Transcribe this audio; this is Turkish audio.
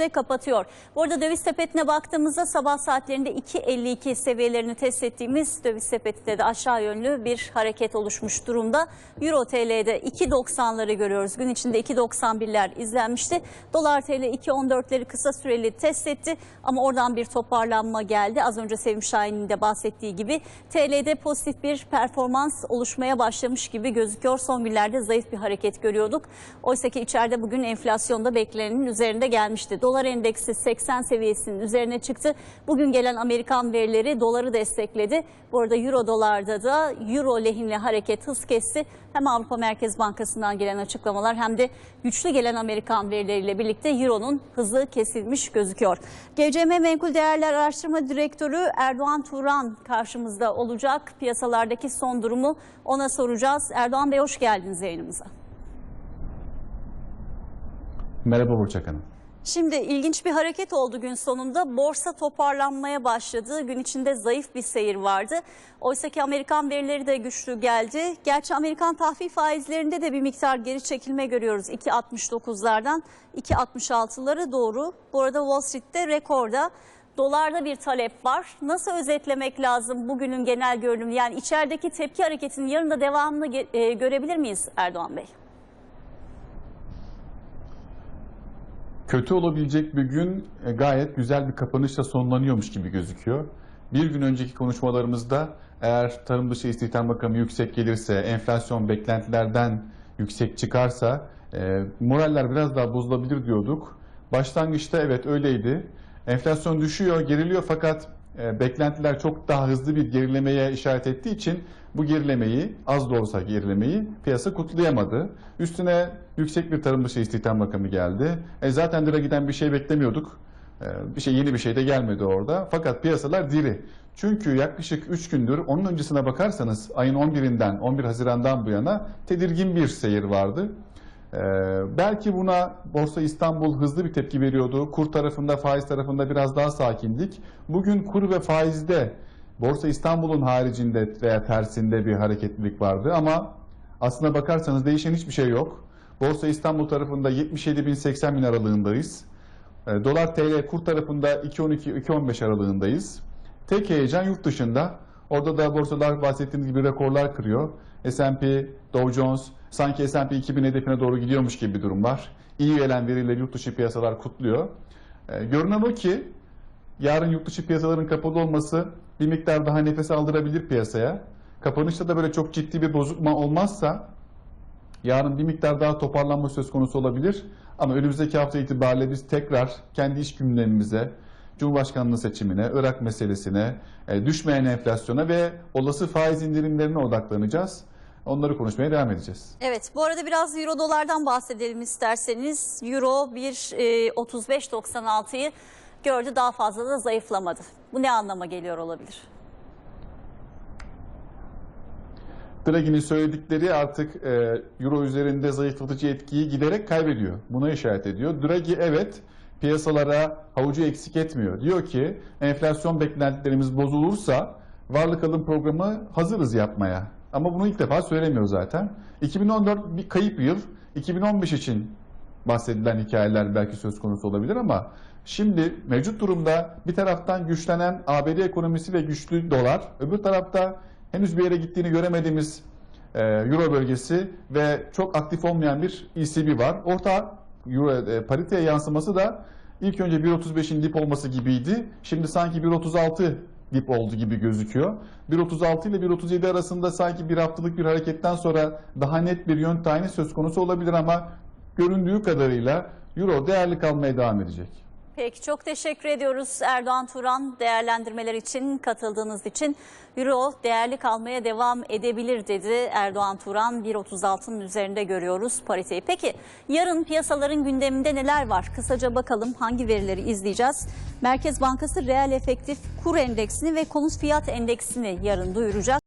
de kapatıyor. Bu arada döviz sepetine baktığımızda sabah saatlerinde 2.52 seviyelerini test ettiğimiz döviz sepetinde de aşağı yönlü bir hareket oluşmuş durumda. Euro TL'de 2.90'ları görüyoruz. Gün içinde 2.91'ler izlenmişti. Dolar TL 2.14'leri kısa süreli test etti ama oradan bir toparlanma geldi. Az önce Sevim Şahin'in de bahsettiği gibi TL'de pozitif bir performans oluşmaya başlamış gibi gözüküyor. Son günlerde zayıf bir hareket görüyorduk. Oysa ki içeride bugün enflasyonda beklenenin üzerinde gelmişti. Dolar endeksi 80 seviyesinin üzerine çıktı. Bugün gelen Amerikan verileri doları destekledi. Bu arada euro dolarda da euro lehine hareket hız kesti. Hem Avrupa Merkez Bankası'ndan gelen açıklamalar hem de güçlü gelen Amerikan verileriyle birlikte euronun hızı kesilmiş gözüküyor. GCM Menkul Değerler Araştırma Direktörü Erdoğan Turan karşımızda olacak. Piyasalardaki son durumu ona soracağız. Erdoğan Bey hoş geldiniz yayınımıza. Merhaba Burçak Hanım. Şimdi ilginç bir hareket oldu gün sonunda. Borsa toparlanmaya başladı. Gün içinde zayıf bir seyir vardı. Oysa ki Amerikan verileri de güçlü geldi. Gerçi Amerikan tahvil faizlerinde de bir miktar geri çekilme görüyoruz. 2.69'lardan 2.66'lara doğru. Bu arada Wall Street'te rekorda. Dolarda bir talep var. Nasıl özetlemek lazım bugünün genel görünümü? Yani içerideki tepki hareketinin yarın da devamını e, görebilir miyiz Erdoğan Bey? Kötü olabilecek bir gün e, gayet güzel bir kapanışla sonlanıyormuş gibi gözüküyor. Bir gün önceki konuşmalarımızda eğer tarım dışı istihdam rakamı yüksek gelirse, enflasyon beklentilerden yüksek çıkarsa e, moraller biraz daha bozulabilir diyorduk. Başlangıçta evet öyleydi. Enflasyon düşüyor, geriliyor fakat beklentiler çok daha hızlı bir gerilemeye işaret ettiği için bu gerilemeyi, az da olsa gerilemeyi piyasa kutlayamadı. Üstüne yüksek bir tarım dışı istihdam rakamı geldi. E, zaten lira giden bir şey beklemiyorduk. E, bir şey yeni bir şey de gelmedi orada. Fakat piyasalar diri. Çünkü yaklaşık 3 gündür onun öncesine bakarsanız ayın 11'inden 11 Haziran'dan bu yana tedirgin bir seyir vardı. Ee, belki buna Borsa İstanbul hızlı bir tepki veriyordu. Kur tarafında, faiz tarafında biraz daha sakindik. Bugün kur ve faizde Borsa İstanbul'un haricinde veya tersinde bir hareketlilik vardı ama aslına bakarsanız değişen hiçbir şey yok. Borsa İstanbul tarafında 77.080 bin aralığındayız. Ee, Dolar TL kur tarafında 2.12-2.15 aralığındayız. Tek heyecan yurt dışında. Orada da borsalar bahsettiğimiz gibi rekorlar kırıyor. S&P, Dow Jones sanki S&P 2000 hedefine doğru gidiyormuş gibi bir durum var. İyi gelen verileri yurt dışı piyasalar kutluyor. Ee, görünen o ki yarın yurt dışı piyasaların kapalı olması bir miktar daha nefes aldırabilir piyasaya. Kapanışta da böyle çok ciddi bir bozulma olmazsa yarın bir miktar daha toparlanma söz konusu olabilir. Ama önümüzdeki hafta itibariyle biz tekrar kendi iş gündemimize, Cumhurbaşkanlığı seçimine, Irak meselesine, e, düşmeyen enflasyona ve olası faiz indirimlerine odaklanacağız. Onları konuşmaya devam edeceğiz. Evet bu arada biraz euro dolardan bahsedelim isterseniz. Euro 1.35.96'yı gördü daha fazla da zayıflamadı. Bu ne anlama geliyor olabilir? Draghi'nin söyledikleri artık e, Euro üzerinde zayıflatıcı etkiyi giderek kaybediyor. Buna işaret ediyor. Draghi evet piyasalara havucu eksik etmiyor. Diyor ki enflasyon beklentilerimiz bozulursa varlık alım programı hazırız yapmaya. Ama bunu ilk defa söylemiyor zaten. 2014 bir kayıp yıl. 2015 için bahsedilen hikayeler belki söz konusu olabilir ama şimdi mevcut durumda bir taraftan güçlenen ABD ekonomisi ve güçlü dolar, öbür tarafta henüz bir yere gittiğini göremediğimiz e, Euro bölgesi ve çok aktif olmayan bir ECB var. Orta Euro e, pariteye yansıması da ilk önce 1.35'in dip olması gibiydi. Şimdi sanki 1.36 dip oldu gibi gözüküyor. 1.36 ile 1.37 arasında sanki bir haftalık bir hareketten sonra daha net bir yön tayini söz konusu olabilir ama göründüğü kadarıyla Euro değerli kalmaya devam edecek. Peki çok teşekkür ediyoruz Erdoğan Turan değerlendirmeler için katıldığınız için. Euro değerli kalmaya devam edebilir dedi Erdoğan Turan. 1.36'nın üzerinde görüyoruz pariteyi. Peki yarın piyasaların gündeminde neler var? Kısaca bakalım hangi verileri izleyeceğiz? Merkez Bankası reel efektif kur endeksini ve konut fiyat endeksini yarın duyuracak.